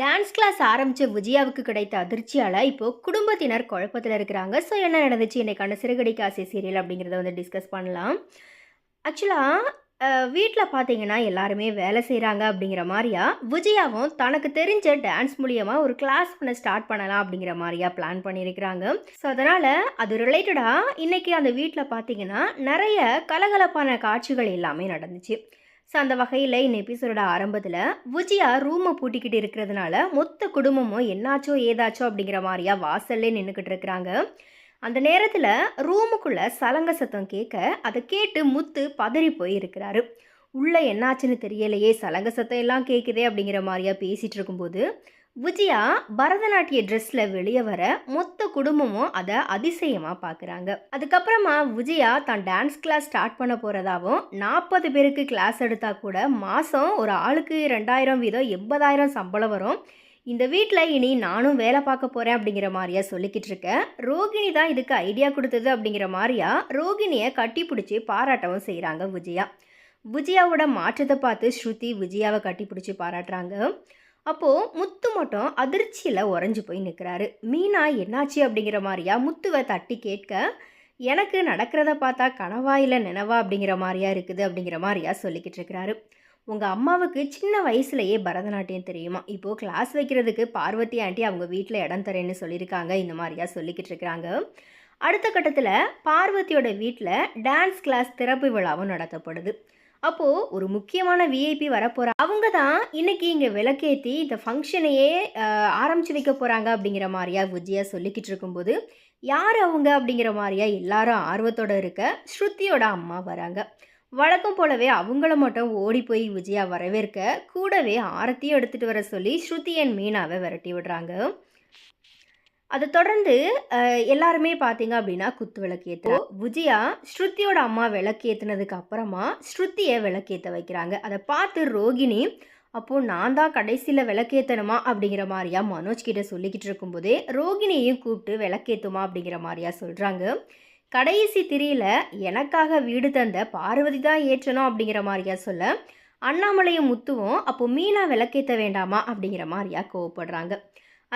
Dance class ஆரம்பித்த விஜயாவுக்கு கிடைத்த அதிர்ச்சியால் இப்போது குடும்பத்தினர் குழப்பத்தில் இருக்கிறாங்க. ஸோ என்ன நடந்துச்சு? இன்றைக்கான சிறுகடிக்கு ஆசை சீரியல் அப்படிங்கிறத வந்து டிஸ்கஸ் பண்ணலாம். ஆக்சுவலாக வீட்டில் பார்த்தீங்கன்னா எல்லாருமே வேலை செய்கிறாங்க அப்படிங்கிற மாதிரியா? விஜயாவும் தனக்கு தெரிஞ்ச டான்ஸ் மூலியமாக ஒரு கிளாஸ் பண்ண ஸ்டார்ட் பண்ணலாம் அப்படிங்கிற மாதிரியா பிளான் பண்ணியிருக்கிறாங்க. ஸோ அதனால் அது ரிலேட்டடாக இன்றைக்கி அந்த வீட்டில் பார்த்தீங்கன்னா நிறைய கலகலப்பான காட்சிகள் எல்லாமே நடந்துச்சு. ஸோ அந்த வகையில் இந்த எபிசோடோட ஆரம்பத்தில் விஜயா ரூமை பூட்டிக்கிட்டு இருக்கிறதுனால மொத்த குடும்பமும் என்னாச்சோ ஏதாச்சோ அப்படிங்கிற மாதிரியா வாசல்லே நின்றுக்கிட்டு இருக்கிறாங்க. அந்த நேரத்தில் ரூமுக்குள்ளே சலங்க சத்தம் கேட்க அதை கேட்டு முத்து பதறி போயிருக்கிறாரு உள்ளே என்னாச்சுன்னு தெரியலையே சலங்க சத்தம் எல்லாம் கேட்குதே அப்படிங்கிற மாதிரியா பேசிகிட்டு இருக்கும்போது விஜயா பரதநாட்டிய ட்ரெஸ்ல வெளியே வர மொத்த குடும்பமும் அதை அதிசயமாக பார்க்குறாங்க அதுக்கப்புறமா விஜயா தான் டான்ஸ் கிளாஸ் ஸ்டார்ட் பண்ண போகிறதாவும் நாற்பது பேருக்கு கிளாஸ் எடுத்தால் கூட மாதம் ஒரு ஆளுக்கு ரெண்டாயிரம் வீதம் எண்பதாயிரம் சம்பளம் வரும். இந்த வீட்டில் இனி நானும் வேலை பார்க்க போகிறேன் அப்படிங்கிற மாதிரியா சொல்லிக்கிட்டு இருக்கேன் ரோகிணி தான் இதுக்கு ஐடியா கொடுத்தது அப்படிங்கிற மாதிரியா ரோகிணியை கட்டி பிடிச்சி பாராட்டவும் செய்கிறாங்க விஜயா. விஜயாவோட மாற்றத்தை பார்த்து ஸ்ருதி விஜயாவை கட்டி பிடிச்சி பாராட்டுறாங்க. அப்போது முத்து மட்டும் அதிர்ச்சியில் உறைஞ்சி போய் நிற்கிறாரு மீனா என்னாச்சு? அப்படிங்கிற மாதிரியா முத்துவை தட்டி கேட்க எனக்கு நடக்கிறத பார்த்தா கனவா இல்லை நினவா? அப்படிங்கிற மாதிரியா இருக்குது அப்படிங்கிற மாதிரியா சொல்லிக்கிட்டு இருக்கிறாரு. உங்கள் அம்மாவுக்கு சின்ன வயசுலையே பரதநாட்டியம் தெரியுமா? இப்போது கிளாஸ் வைக்கிறதுக்கு பார்வதி ஆண்டி அவங்க வீட்டில் இடம் தரேன்னு சொல்லியிருக்காங்க. இந்த மாதிரியா சொல்லிக்கிட்டு இருக்கிறாங்க. அடுத்த கட்டத்தில் பார்வதியோட வீட்டில் டான்ஸ் கிளாஸ் திறப்பு விழாவும் நடத்தப்படுது. அப்போது ஒரு முக்கியமான விஐபி வரப்போகிற அவங்க தான் இன்னைக்கு இங்கே விளக்கேற்றி இந்த ஃபங்க்ஷனையே ஆரம்பித்து வைக்க போகிறாங்க அப்படிங்கிற மாதிரியா விஜயா சொல்லிக்கிட்டு இருக்கும்போது யார் அவங்க அப்படிங்கிற மாதிரியா எல்லாரும் ஆர்வத்தோடு இருக்க ஸ்ருதியோட அம்மா வராங்க. வழக்கம் போலவே அவங்கள மட்டும் ஓடி போய் விஜயா வரவேற்க கூடவே ஆரத்தியும் எடுத்துகிட்டு வர சொல்லி ஸ்ருதி அண்ட் மீனாவை விரட்டி விடுறாங்க. அதை தொடர்ந்து எல்லாருமே பார்த்தீங்க அப்படின்னா குத்து விளக்கேற்ற விஜயா ஸ்ருதியோட அம்மா விளக்கேற்றினதுக்கு அப்புறமா ஸ்ருதியை விளக்கேற்ற வைக்கிறாங்க. அதை பார்த்து ரோகிணி அப்போது நான் தான் கடைசியில் விளக்கேற்றணுமா அப்படிங்கிற மாதிரியா மனோஜ் கிட்ட சொல்லிக்கிட்டு இருக்கும்போதே ரோகிணியையும் கூப்பிட்டு விளக்கேற்றுமா அப்படிங்கிற மாதிரியா சொல்கிறாங்க கடைசி திரியில் எனக்காக வீடு தந்த பார்வதி தான் ஏற்றணும் அப்படிங்கிற மாதிரியா சொல்ல அண்ணாமலையும் முத்துவும் அப்போ மீனா விளக்கேற்ற வேண்டாமா? அப்படிங்கிற மாதிரியா கோவப்படுறாங்க.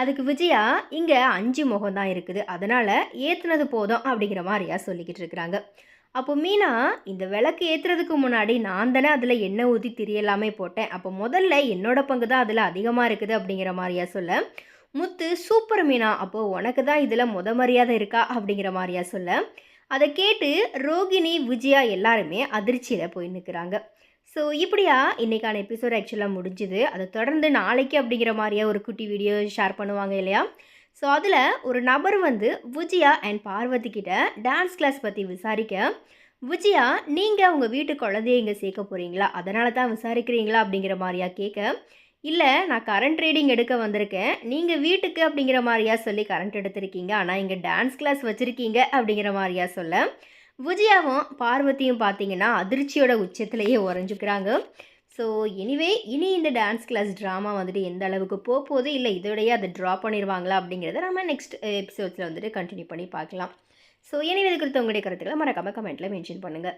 அதுக்கு விஜயா இங்கே அஞ்சு முகம் தான் இருக்குது. அதனால் ஏற்றுனது போதும் அப்படிங்கிற மாதிரியா சொல்லிக்கிட்டு இருக்கிறாங்க. அப்போ மீனா இந்த விளக்கு ஏற்றுறதுக்கு முன்னாடி நான் தானே அதில் எண்ணெய் ஊற்றி திரியலாமே போட்டேன். அப்போ முதல்ல என்னோட பங்கு தான் அதில் அதிகமாக இருக்குது அப்படிங்கிற மாதிரியா சொல்ல முத்து சூப்பர் மீனா அப்போது உனக்கு தான் இதில் முத மரியாதை இருக்கா? அப்படிங்கிற மாதிரியா சொல்ல அதை கேட்டு ரோகிணி விஜயா எல்லாருமே அதிர்ச்சியில் போய் நிற்கிறாங்க ஸோ இப்படியா? இன்றைக்கான எபிசோட் ஆக்சுவலாக முடிஞ்சுது. அதை தொடர்ந்து நாளைக்கு அப்படிங்கிற மாதிரியா ஒரு குட்டி வீடியோ ஷேர் பண்ணுவாங்க இல்லையா? ஸோ அதில் ஒரு நபர் வந்து விஜயா அண்ட் பார்வதி கிட்ட டான்ஸ் கிளாஸ் பற்றி விசாரிக்க விஜயா நீங்கள் உங்கள் வீட்டு குழந்தைய இங்கே சேர்க்க போகிறீங்களா அதனால தான் விசாரிக்கிறீங்களா? அப்படிங்கிற மாதிரியா கேட்க இல்லை நான் கரண்ட் ட்ரேடிங் எடுக்க வந்திருக்கேன். நீங்கள் வீட்டுக்கு அப்படிங்கிற மாதிரியா சொல்லி கரண்ட் எடுத்திருக்கீங்க. ஆனால் இங்கே டான்ஸ் கிளாஸ் வச்சுருக்கீங்க. அப்படிங்கிற மாதிரியா சொல்ல விஜயாவும் பார்வதியும் பார்த்தீங்கன்னா அதிர்ச்சியோட உச்சத்திலேயே உறைஞ்சிக்கிறாங்க. ஸோ எனிவே இனி இந்த டான்ஸ் கிளாஸ் ட்ராமா வந்துட்டு எந்த அளவுக்கு போக போகுது இல்லை இதோடையே அதை ட்ரா பண்ணிடுவாங்களா அப்படிங்கிறத நம்ம நெக்ஸ்ட் எபிசோட்ஸில் வந்துட்டு கண்டினியூ பண்ணி பார்க்கலாம். ஸோ எனிவே இது குறித்து உங்களுடைய கருத்துக்களை மறக்காமல் கமெண்ட்டில் மென்ஷன் பண்ணுங்கள்